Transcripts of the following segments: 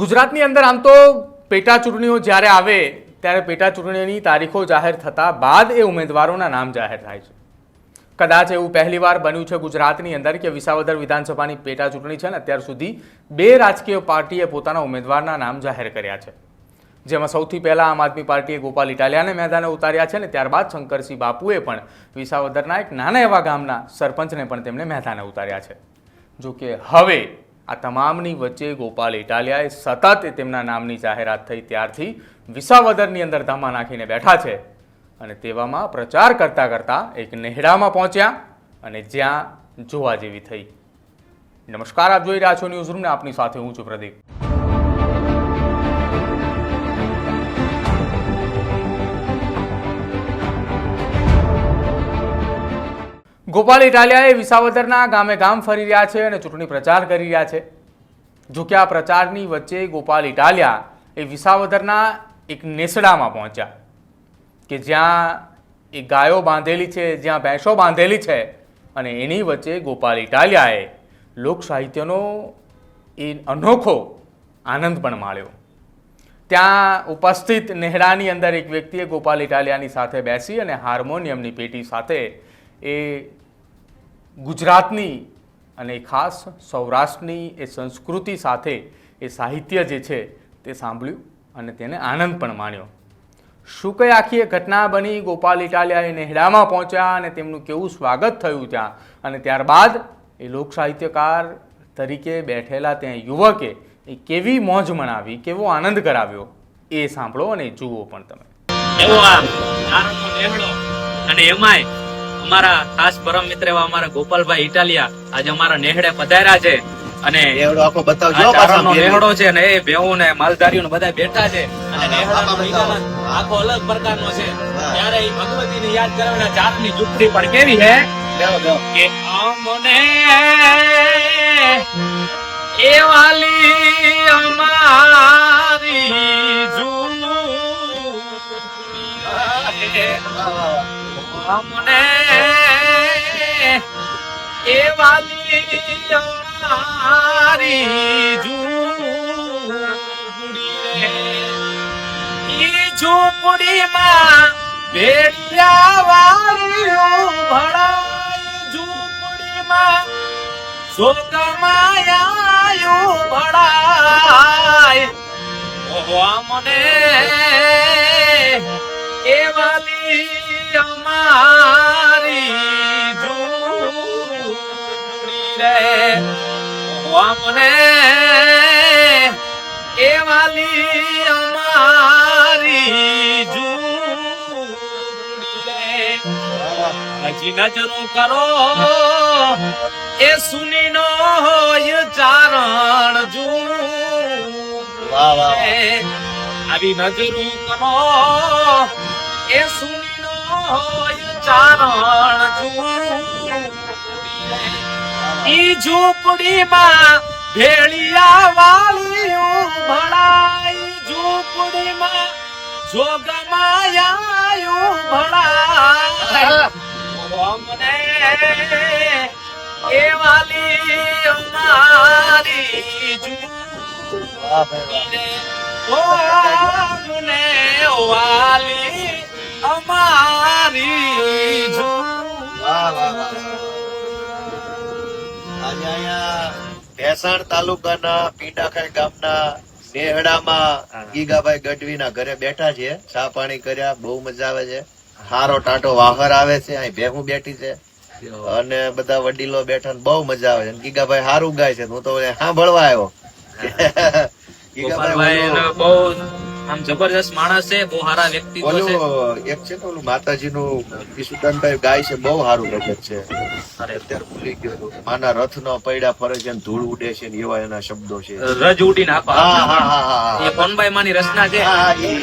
ગુજરાતની અંદર આમ તો પેટા ચૂંટણીઓ જ્યારે આવે, ત્યારે પેટા ચૂંટણીની તારીખો જાહેર થતા બાદ એ ઉમેદવારોના નામ જાહેર થાય છે. કદાચ એવું પહેલીવાર બન્યું છે ગુજરાતની અંદર કે વિસાવદર વિધાનસભાની પેટા ચૂંટણી છે ને અત્યાર સુધી બે રાજકીય પાર્ટીએ પોતાના ઉમેદવારના નામ જાહેર કર્યા છે. જેમાં સૌથી પહેલાં આમ આદમી પાર્ટીએ ગોપાલ ઇટાલિયાને મેદાને ઉતાર્યા છે ને ત્યારબાદ શંકરસિંહ બાપુએ પણ વિસાવદરના એક નાના એવા ગામના સરપંચને પણ તેમણે મેદાને ઉતાર્યા છે. જો કે હવે આ તમામની વચ્ચે ગોપાલ ઇટાલિયાએ સતત તેમના નામની જાહેરાત થઈ ત્યારથી વિસાવદરની અંદર ધામા નાખીને બેઠા છે અને તેવામાં પ્રચાર કરતાં કરતાં એક નેહડામાં પહોંચ્યા અને જ્યાં જોવા જેવી થઈ. નમસ્કાર, આપ જોઈ રહ્યા છો ન્યૂઝ રૂમને, આપની સાથે હું છું પ્રદીપ. ગોપાલ ઇટાલિયાએ વિસાવદરના ગામે ગામ ફરી રહ્યા છે અને ચૂંટણી પ્રચાર કરી રહ્યા છે. જો કે આ પ્રચારની વચ્ચે ગોપાલ ઇટાલિયા એ વિસાવદરના એક નેસડામાં પહોંચ્યા કે જ્યાં એ ગાયો બાંધેલી છે, જ્યાં ભેંસો બાંધેલી છે અને એની વચ્ચે ગોપાલ ઇટાલિયાએ લોક સાહિત્યનો એ અનોખો આનંદ પણ માણ્યો. ત્યાં ઉપસ્થિત નેહડાની અંદર એક વ્યક્તિએ ગોપાલ ઇટાલિયાની સાથે બેસી અને હાર્મોનિયમની પેટી સાથે એ ગુજરાતની અને ખાસ સૌરાષ્ટ્રની એ સંસ્કૃતિ સાથે એ સાહિત્ય જે છે તે સાંભળ્યું અને તેને આનંદ પણ માણ્યો. શું કઈ આખી એ ઘટના બની? ગોપાલ ઇટાલિયા એ નેહડામાં પહોંચ્યા અને તેમનું કેવું સ્વાગત થયું ત્યાં? અને ત્યારબાદ એ લોક સાહિત્યકાર તરીકે બેઠેલા ત્યાં યુવકે એ કેવી મોજ મનાવી, કેવો આનંદ કરાવ્યો? એ સાંભળો અને જુઓ પણ તમે. એવો આ અને એમાંય અમારા ખાસ પરમ મિત્ર એવા અમારા ગોપાલભાઈ ઇટાલિયા આજે અમારા નેહડે પધાર્યા છે અને એવડો આખો બતાવજો પાછા છે ને એ ભેહું ને માલધારીઓ ને બધા બેઠા છે. અને નેહડાનો આખો અલગ પ્રકારનો છે. ત્યારે એ ભગવતીને યાદ કરાવીને જાતની ઝૂંપડી પણ કેવી છે. કે અમને એ વાલી અમારી ઝૂંપડી અમને એ વાલી ઝૂંપડીમાં ભેડિયા વાળીઓ ભળાય ઝૂંપડીમાં શોકમાયાયું ભળાય ઓહો મને મને. એ વાલી અમારી હજી નજરો કરો. એ સુની નો હોય ચારણ જૂ. આવી નજરો કરો. એ સુની નો હોય ચારણ જૂ ઈ ઝૂંપડીમાં ભેળિયા વાળીયું ભળાય ઝૂંપડીમાં જોગમાયાયું ભળાય અમને એ વાલી મારી ઝૂંપડીને ઓ વાલી અમારી વાહ, વાહ, વાહ. આજે અહીંયા ભેસાણ તાલુકાના પીંડાખાઈ ગામના નેહડામાં ગીગાભાઈ ગઢવીના ઘરે બેઠા છે. ચા પાણી કર્યા બહુ મજા આવે છે. હારો ટાટો વાહર આવે છે અહીં ભેહું બેઠી છે. અને બધા વડીલો બેઠા ને બહુ મજા આવે છે. ગીગાભાઈ હારું ગાય છે. હું તો સાંભળવા આવ્યો. ગીગાભાઈ બહુ આમ જબરજસ્ત માણસ છે બહુ સારા વ્યક્તિ છે. એક છે ને ઓલું માતાજીનું ઈસુદાનભાઈ ગાય છે બહુ સારું ભજન છે. અત્યારે ભૂલી ગયો માના રથ નો પૈડા ફરે છે ધૂળ ઉડે છે ને એવા એના શબ્દો છે. રજ હા હા એ કોનબાઈ માની રચના છે.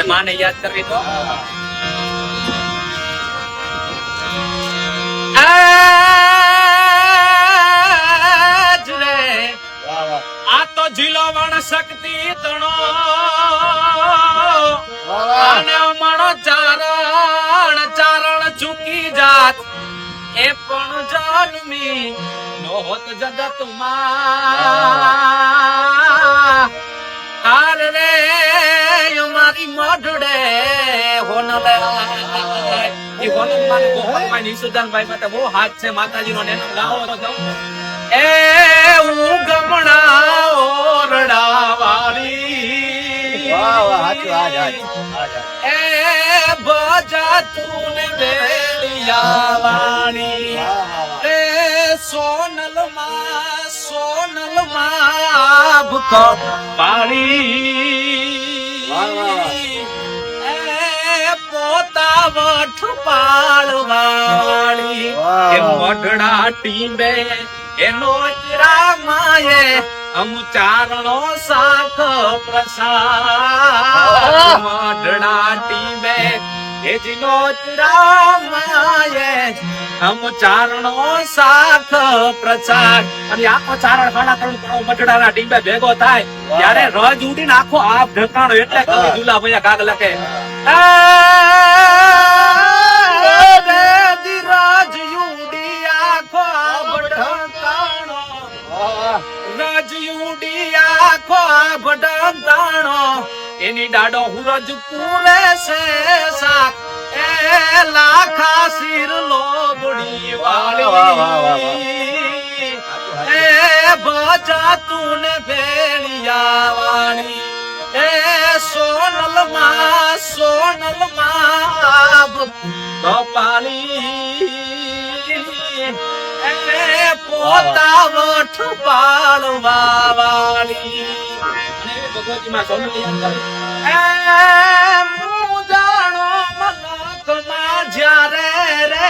માને યાદ કરવી તો. આ તો જિલ્લો શક્તિ અને મણ ચારણ ચારણ ચૂકી જા એ પણ જન્મી નહોત જગતમાં. હાર રે મારી મઢડે હોનલે ઈ હોનલમાન ગોપાલભાઈ નિશુદાનભાઈ માટે બહુ હાથ છે, માતાજીનો ને ગમણા ઓરડા એ બજા તું બેલિયાવાણી એ સોનલમાં સોનલમાં પાણી એ પોતા વઠ વાહ. મઢડા ટીમે એનો રામાએ અમ ચારણો શાખ પ્રસાદ. મઢડા ટીંબે એ જીનો રામાએ અમ ચારણો શાખ પ્રસાદ. અને આખો ચારણ ખાડા ત્રણ ત્રણ મઢડાના ટીંબે ભેગો થાય. ત્યારે રજ ઉડીને આખો આપ ઢકાણો એટલે કવિ જુલા ભૈયા કાગ લખે. રજ આખો દાણો. એની ડાડો હુરજ પૂરે છે સાક એ લાખા શિર લોબડી વાળી એ બચા તું ને ભેળિયા વાણી એ સોનલમાં સોનલમાં કપાલી. પોતા વઠ પાળવા વાળી જાણો મલકમાં જ્યારે રે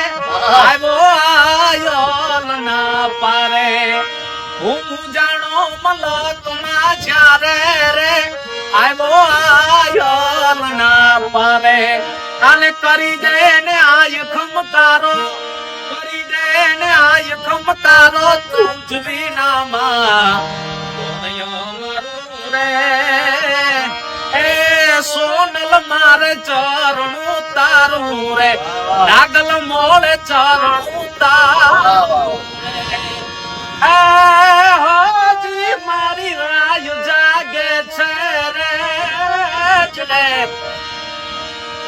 આવ્યો આયલ ના પારે. હું જાણો મલકમાં જ્યારે રે આવ્યો આયોલ ના પારે. આને કરી દે ને આય ખમકારો કરી દે ને આય ખમકારો તું જ વિનામાં કોનયો રે સોનલ, મારે ચરણું તારું રે. નાગલ મોળે ચરણું તારું હોજી, મારી રાય જાગે છે રે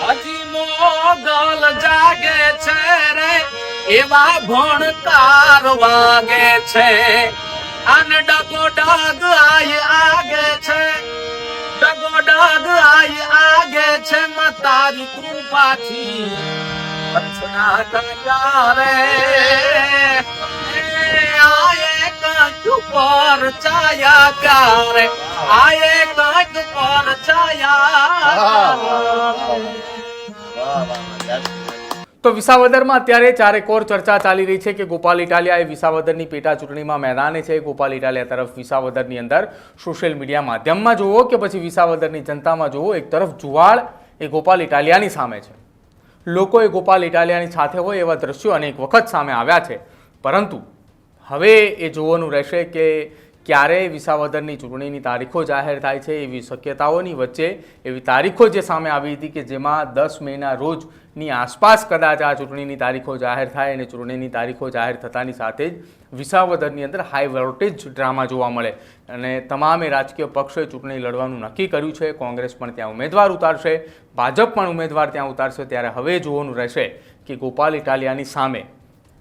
હજી, મોગલ જાગે છે રે. એવા ભણકાર વાગે છે અને ડગો ડગ આય આગે છે ડગો ડગ આય આગે છે મતારી કૃપાથી અર્ચના કર્યા રે આયે કંઈક પર છાયા પ્યારે આયે કંઈક પર છાયા વાહ, વાહ, વાહ. તો વિસાવદરમાં અત્યારે ચારેકોર ચર્ચા ચાલી રહી છે કે ગોપાલ ઇટાલિયા એ વિસાવદરની પેટા ચૂંટણીમાં મેદાને છે. ગોપાલ ઇટાલિયા તરફ વિસાવદરની અંદર સોશિયલ મીડિયા માધ્યમમાં જુઓ કે પછી વિસાવદરની જનતામાં જુઓ, એક તરફ જુવાળ એ ગોપાલ ઇટાલિયાની સામે છે. લોકો એ ગોપાલ ઇટાલિયાની સાથે હોય એવા દ્રશ્યો અનેક વખત સામે આવ્યા છે. પરંતુ હવે એ જોવાનું રહેશે કે ક્યારે વિસાવદરની ચૂંટણીની તારીખો જાહેર થાય છે એવી શક્યતાઓની વચ્ચે એવી તારીખો જે સામે આવી હતી કે જેમાં દસ મેના રોજની આસપાસ કદાચ આ ચૂંટણીની તારીખો જાહેર થાય અને ચૂંટણીની તારીખો જાહેર થતાની સાથે જ વિસાવદરની અંદર હાઈ વોલ્ટેજ ડ્રામા જોવા મળે. અને તમામે રાજકીય પક્ષોએ ચૂંટણી લડવાનું નક્કી કર્યું છે. કોંગ્રેસ પણ ત્યાં ઉમેદવાર ઉતારશે. ભાજપ પણ ઉમેદવાર ત્યાં ઉતારશે. ત્યારે હવે જોવાનું રહેશે કે ગોપાલ ઇટાલિયાની સામે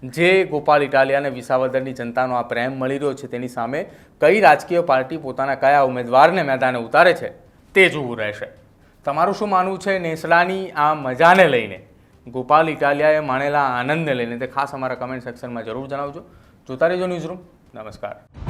જે ગોપાલ ઇટાલિયા અને વિસાવદરની જનતાનો આ પ્રેમ મળી રહ્યો છે તેની સામે કઈ રાજકીય પાર્ટી પોતાના કયા ઉમેદવારને મેદાને ઉતારે છે તે જોવું રહેશે. તમારું શું માનવું છે નેસડાની આ મજાને લઈને? ગોપાલ ઇટાલિયાએ માણેલા આનંદને લઈને. તે ખાસ અમારા કમેન્ટ સેક્શનમાં જરૂર જણાવજો. જોતા રહેજો ન્યૂઝરૂમ નમસ્કાર.